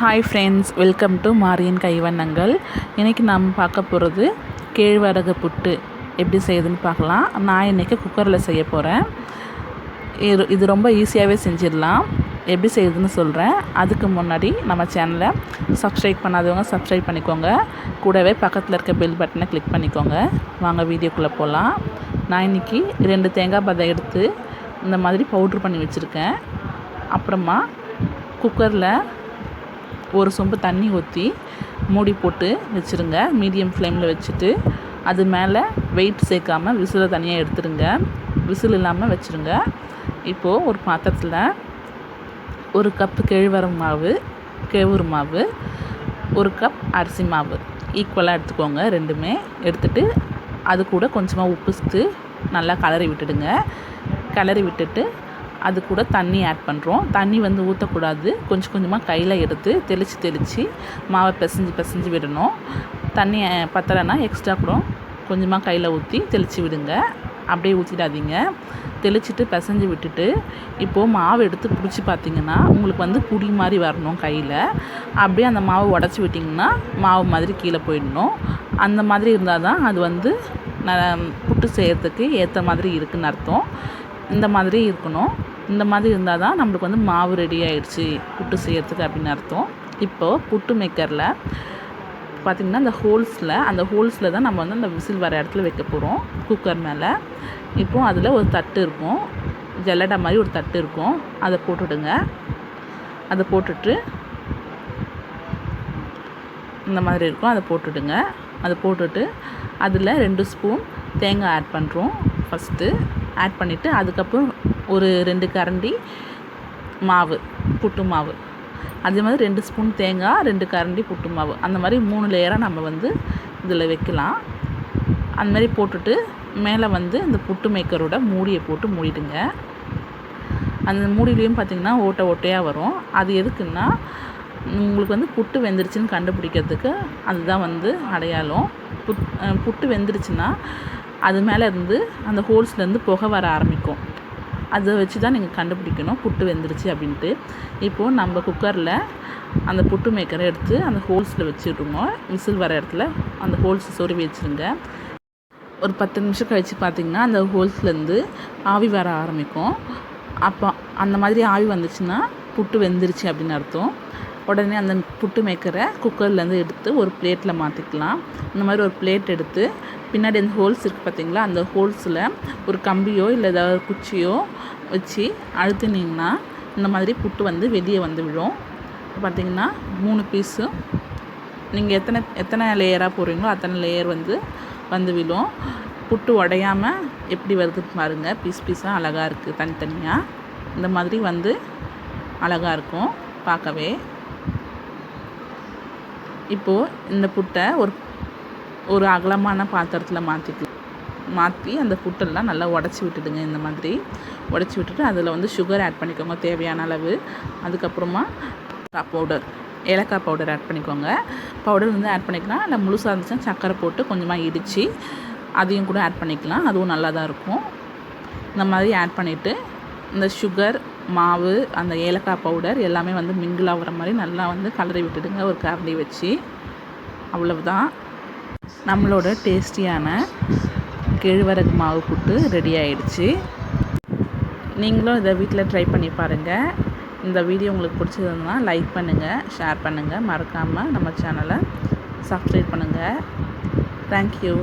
Hi friends welcome to Mariyan கைவண்ணங்கள் இன்றைக்கி நம்ம பார்க்க போகிறது கேழ்வரகு புட்டு. எப்படி செய்யுதுன்னு பார்க்கலாம். நான் இன்றைக்கி குக்கரில் செய்ய போகிறேன் இது இது ரொம்ப ஈஸியாகவே செஞ்சிடலாம். எப்படி செய்யுதுன்னு சொல்கிறேன் அதுக்கு முன்னாடி நம்ம சேனலை சப்ஸ்கிரைப் பண்ணாதவங்க சப்ஸ்கிரைப் பண்ணிக்கோங்க. கூடவே பக்கத்தில் இருக்க பெல் பட்டனை கிளிக் பண்ணிக்கோங்க. வாங்க வீடியோக்குள்ளே போகலாம் நான் இன்றைக்கி ரெண்டு தேங்காய் பதம் எடுத்து இந்த மாதிரி பவுட்ரு பண்ணி வச்சுருக்கேன். அப்புறமா குக்கரில் ஒரு சொம்பு தண்ணி ஊற்றி மூடி போட்டு வச்சுருங்க. மீடியம் ஃப்ளேமில் வச்சுட்டு அது மேலே வெயிட் சேர்க்காம விசிலை தனியாக எடுத்துருங்க. விசில் இல்லாமல் வச்சுருங்க. இப்போது ஒரு பாத்திரத்தில் ஒரு கப்பு கேழ்வரகு மாவு கேவுரு மாவு ஒரு கப் அரிசி மாவு. ஈக்குவலாக எடுத்துக்கோங்க. ரெண்டுமே எடுத்துட்டு அது கூட கொஞ்சமாக உப்பு நல்லா கலரி விட்டுடுங்க. கலரி விட்டுட்டு அது கூட தண்ணி ஆட் பண்ணுறோம் தண்ணி வந்து ஊற்றக்கூடாது கொஞ்சம் கொஞ்சமாக கையில் எடுத்து தெளித்து தெளித்து மாவை பிசைஞ்சு பிசைஞ்சு விடணும். தண்ணி பத்தலைன்னா எக்ஸ்ட்ரா கூட கொஞ்சமாக கையில் ஊற்றி தெளித்து விடுங்க. அப்படியே ஊற்றிடாதீங்க தெளிச்சிட்டு பிசைஞ்சு விட்டுட்டு இப்போது மாவு எடுத்து பிடிச்சி பார்த்தீங்கன்னா உங்களுக்கு வந்து புடி மாதிரி வரணும் கையில். அப்படியே அந்த மாவு உடச்சி விட்டிங்கன்னா மாவு மாதிரி கீழே போயிடணும். அந்த மாதிரி இருந்தால் தான் அது வந்து புட்டு செய்கிறதுக்கு ஏற்ற மாதிரி இருக்குதுன்னு அர்த்தம். இந்த மாதிரி இருக்கணும். இந்த மாதிரி இருந்தால் தான் நம்மளுக்கு வந்து மாவு ரெடி ஆகிடுச்சி புட்டு செய்கிறதுக்கு அப்படின்னு அர்த்தம். இப்போது புட்டு மேக்கரில் பார்த்திங்கன்னா அந்த ஹோல்ஸில் அந்த ஹோல்ஸில் தான் நம்ம வந்து அந்த விசில் வர இடத்துல வைக்க போகிறோம் குக்கர் மேலே. இப்போது அதில் ஒரு தட்டு இருக்கும். ஜல்லடா மாதிரி ஒரு தட்டு இருக்கும். அதை போட்டுவிடுங்க அதை போட்டுட்டு இந்த மாதிரி இருக்கும். அதை போட்டுடுங்க. அதை போட்டுட்டு அதில் ரெண்டு ஸ்பூன் தேங்காய் ஆட் பண்ணுறோம் ஃபஸ்ட்டு ஆட் பண்ணிவிட்டு அதுக்கப்புறம் ஒரு ரெண்டு கரண்டி மாவு புட்டு மாவு. அதே மாதிரி ரெண்டு ஸ்பூன் தேங்காய் ரெண்டு கரண்டி புட்டு மாவு. அந்த மாதிரி மூணு லேயராக நம்ம வந்து இதில் வைக்கலாம். அந்த மாதிரி போட்டுட்டு மேலே வந்து இந்த புட்டு மேக்கரோட மூடியை போட்டு மூடிடுங்க. அந்த மூடிலையும் பார்த்திங்கன்னா ஓட்டை ஓட்டையாக வரும். அது எதுக்குன்னா உங்களுக்கு வந்து புட்டு வெந்துருச்சுன்னு கண்டுபிடிக்கிறதுக்கு அதுதான் வந்து அடையாளம். புட் புட்டு வெந்துருச்சுன்னா அது மேலே இருந்து அந்த ஹோல்ஸ்லேருந்து புகை வர ஆரம்பிக்கும். அதை வச்சு தான் நீங்கள் கண்டுபிடிக்கணும் புட்டு வெந்துருச்சு அப்படின்ட்டு. இப்போது நம்ம குக்கரில் அந்த புட்டு மேக்கரை எடுத்து அந்த ஹோல்ஸில் வச்சுடுங்க விசில் வர இடத்துல அந்த ஹோல்ஸ் சொருவி வச்சுருங்க. ஒரு பத்து நிமிஷம் கழித்து பார்த்திங்கன்னா அந்த ஹோல்ஸ்லேருந்து ஆவி வர ஆரம்பிக்கும். அப்போ அந்த மாதிரி ஆவி வந்துச்சுன்னா புட்டு வெந்துருச்சு அப்படின்னு அர்த்தம். உடனே அந்த புட்டு மேக்கரை குக்கர்லேருந்து எடுத்து ஒரு பிளேட்டில் மாற்றிக்கலாம் இந்த மாதிரி ஒரு பிளேட் எடுத்து பின்னாடி அந்த ஹோல்ஸ் இருக்குது பார்த்தீங்களா அந்த ஹோல்ஸில் ஒரு கம்பியோ இல்லை ஏதாவது குச்சியோ வச்சு அழுத்தினீங்கன்னா இந்த மாதிரி புட்டு வந்து வெளியே வந்து விழும். பார்த்திங்கன்னா மூணு பீஸு நீங்கள் எத்தனை எத்தனை லேயராக போடுறீங்களோ அத்தனை லேயர் வந்து வந்து விழும். புட்டு உடையாமல் எப்படி வருது பாருங்கள் பீஸ் பீஸாக அழகாக இருக்குது தனித்தனியாக இந்த மாதிரி வந்து அழகாக இருக்கும் பார்க்கவே. இப்போது இந்த புட்டை ஒரு ஒரு அகலமான பாத்திரத்தில் மாற்றிக்கலாம் மாற்றி அந்த புட்டெல்லாம் நல்லா உடச்சி விட்டுடுங்க இந்த மாதிரி. உடச்சி விட்டுட்டு அதில் வந்து சுகர் ஆட் பண்ணிக்கோங்க தேவையான அளவு. அதுக்கப்புறமா பவுடர் ஏலக்காய் பவுடர் ஆட் பண்ணிக்கோங்க. பவுடர் வந்து ஆட் பண்ணிக்கலாம். இல்லை முழுசாக இருந்துச்சுன்னா சர்க்கரை போட்டு கொஞ்சமாக இடித்து அதையும் கூட ஆட் பண்ணிக்கலாம். அதுவும் நல்லா தான் இருக்கும். இந்த மாதிரி ஆட் பண்ணிவிட்டு இந்த சுகர் மாவு அந்த ஏலக்காய் பவுடர் எல்லாமே வந்து மிங்கிள் ஆகிற மாதிரி நல்லா வந்து கலரி விட்டுடுங்க. ஒரு கரண்டி வச்சு. அவ்வளவுதான். நம்மளோட டேஸ்டியான கேழ்வரகு மாவு புட்டு ரெடி ஆயிடுச்சு. நீங்களும் இதை வீட்டில் ட்ரை பண்ணி பாருங்கள் இந்த வீடியோ உங்களுக்கு பிடிச்சதுன்னா லைக் பண்ணுங்கள் ஷேர் பண்ணுங்கள் மறக்காமல் நம்ம சேனலை சப்ஸ்கிரைப் பண்ணுங்கள் தேங்க்யூ